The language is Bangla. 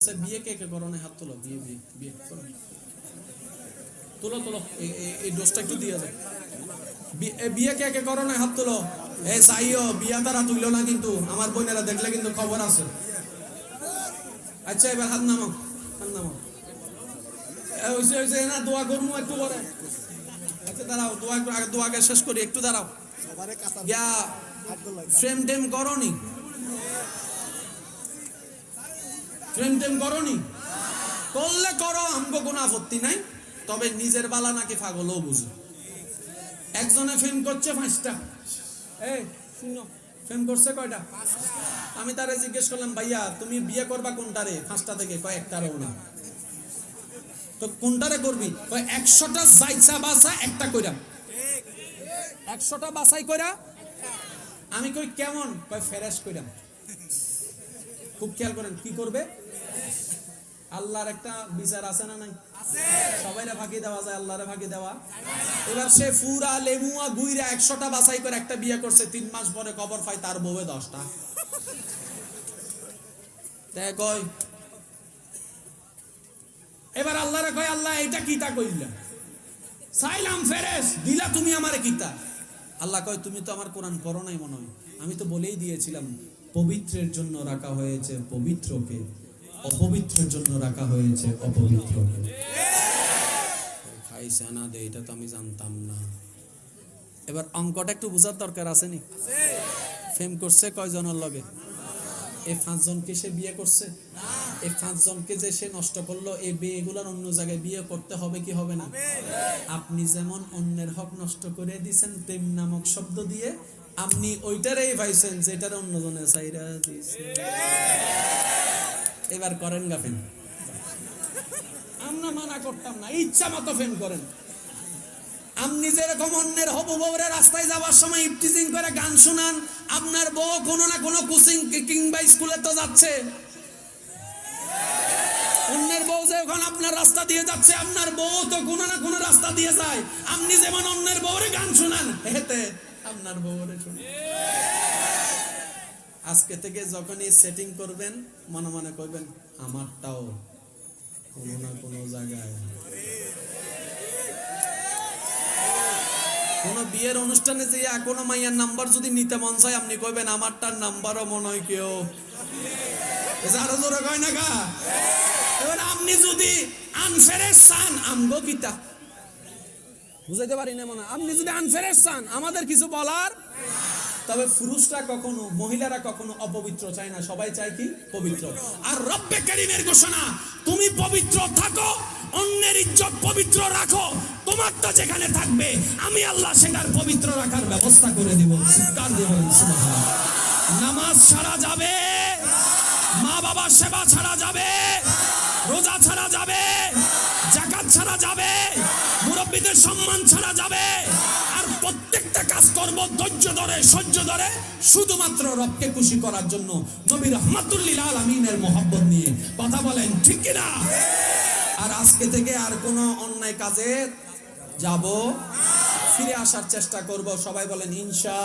আচ্ছা বিয়ে কে কে করো? হাত তোলো বিয়ে বিয়ে বিয়ে করো। তোলো তোলো এই- এই- এই ডোজটা একটু দিয়ে এ বিয়ে কে কে হাত তোলো। এ চাইও বিয়া তারা তুইলো না কিন্তু আমার বোনেরা দেখলে কিন্তু খবর আছে। আচ্ছা এবার হাত নামো হাত নামো এ, হইছে হইছে না দোয়া করব একটু পরে। আচ্ছা দাঁড়াও দোয়া একটু আগে দোয়াকে শেষ করি একটু দাঁড়াও। ফ্রেম টেম করনি? ফ্রেম টেম করনি? করলে করো, আমগো কোনো আপত্তি নাই। তবে নিজের বালা নাকি পাগলও বুঝে। একজনে ফেম করছে পাঁচটা। এই, শুনো, ফেম করছে কয়টা? আমি তারে জিজ্ঞেস করলাম, ভাইয়া, তুমি বিয়ে করবা কোনটারে পাঁচটা থেকে, কয় একটারেও না। তো কোনটারে করবি? কয়, একশোটা যাইছা বাসা একটা কইরা। একশোটা বাছাই কইরা, আমি কই, কেমন? কয়, ফেরেশ কইরাম খুব খেয়াল করেন কি করবে? আল্লাহর একটা বিচার আছে না নাই? সবাইরে ফাঁকি দেওয়া যায় আল্লাহরে ফাঁকি দেওয়া। এবার সে ফুরা লেমুয়া গুইরা একশোটা বাছাই করে একটা বিয়ে করছে তিন মাস পরে খবর পাই তার বউয়ে দশটা। কয় এবার আল্লাহরে কয় আল্লাহ এটা কিতা কইলা চাইলাম ফেরেস দিলা তুমি আমারে কিতা? আল্লাহ কয় তুমি তো আমার কোরআন পড়ো নাই মনে হয়। আমি তো বলেই দিয়েছিলাম। পবিত্রের জন্য রাখা হয়েছে পবিত্রকে, অপবিত্রের জন্য রাখা হয়েছে অপবিত্রকে। খাইছে না দে, এটা তো আমি জানতাম না। এবার অঙ্কটা একটু বোঝার দরকার আছে নি? ফেম করছে কয়জনের লগে? এই পাঁচজনকে সে বিয়ে করছে? এই পাঁচজনকে যে সে নষ্ট করল এই বিয়েগুলোর অন্য জায়গায় বিয়ে করতে হবে কি হবে না? আপনি যেমন অন্যের হক নষ্ট করে দিছেন প্রেম নামক শব্দ দিয়ে আপনি ওইটারেই পাইছেন যেটার অন্যজনে চাইরা দিছে। এবার করেন গা ফেন আমরা মানা করতাম না, ইচ্ছা মতো ফেন করেন। আপনি যেরকম অন্যের হবু বউরে রাস্তায় যাওয়ার সময় ইফটিজিং করে গান শোনান, আপনার বউ কোনো না কোনো কোচিং কিংবা স্কুলে তো যাচ্ছে। অন্যের বউ যখন আপনার রাস্তা দিয়ে যাচ্ছে, আপনার বউ তো কোনো না কোনো রাস্তা দিয়ে যায়। আপনি যেমন অন্যের বউরে গান শোনান হেতে আপনার বউরে শুনে। আজকে থেকে যখনই সেটিং করবেন, মনে মনে করবেন, আমারটাও কোনো না কোনো জায়গায় কোন বিয়ের অনুষ্ঠানে যে কোনো মাইয়ার নাম্বার যদি নিতে মন চায়, আপনি কইবেন, আমারটার নাম্বারও মনে হয় কেউ আরও জোরে কয় না গা? এবার আপনি যদি আনফেরেস চান আমগো কিতা বুঝাইতে পারি না মনে আপনি যদি আনফেরেস চান, আমাদের কিছু বলার? তবে পুরুষরা কখনো, মহিলারা কখনো অপবিত্র চায় না। সবাই চায় কি? পবিত্র। আর রব্বে কারিমের ঘোষণা, তুমি পবিত্র থাকো, অন্যের ইজ্জত পবিত্র রাখো। তোমারটা যেখানে থাকবে, আমি আল্লাহ সেটার পবিত্র রাখার ব্যবস্থা করে দিব। নামাজ ছাড়া যাবে মা বাবার সেবা ছাড়া যাবে। মুরব্বীদের সম্মান ছাড়া যাবে। আর প্রত্যেকটা কাজ করব ধৈর্য ধরে, সহ্য ধরে, শুধুমাত্র রবকে খুশি করার জন্য। নবী রহমাতুল্লিল আমিনের মোহাব্বত নিয়ে কথা বলেন, ঠিক কিনা? আর আজকে থেকে আর কোনো অন্যায় কাজে যাব? ফিরে আসার চেষ্টা করব, সবাই বলেন, ইনশা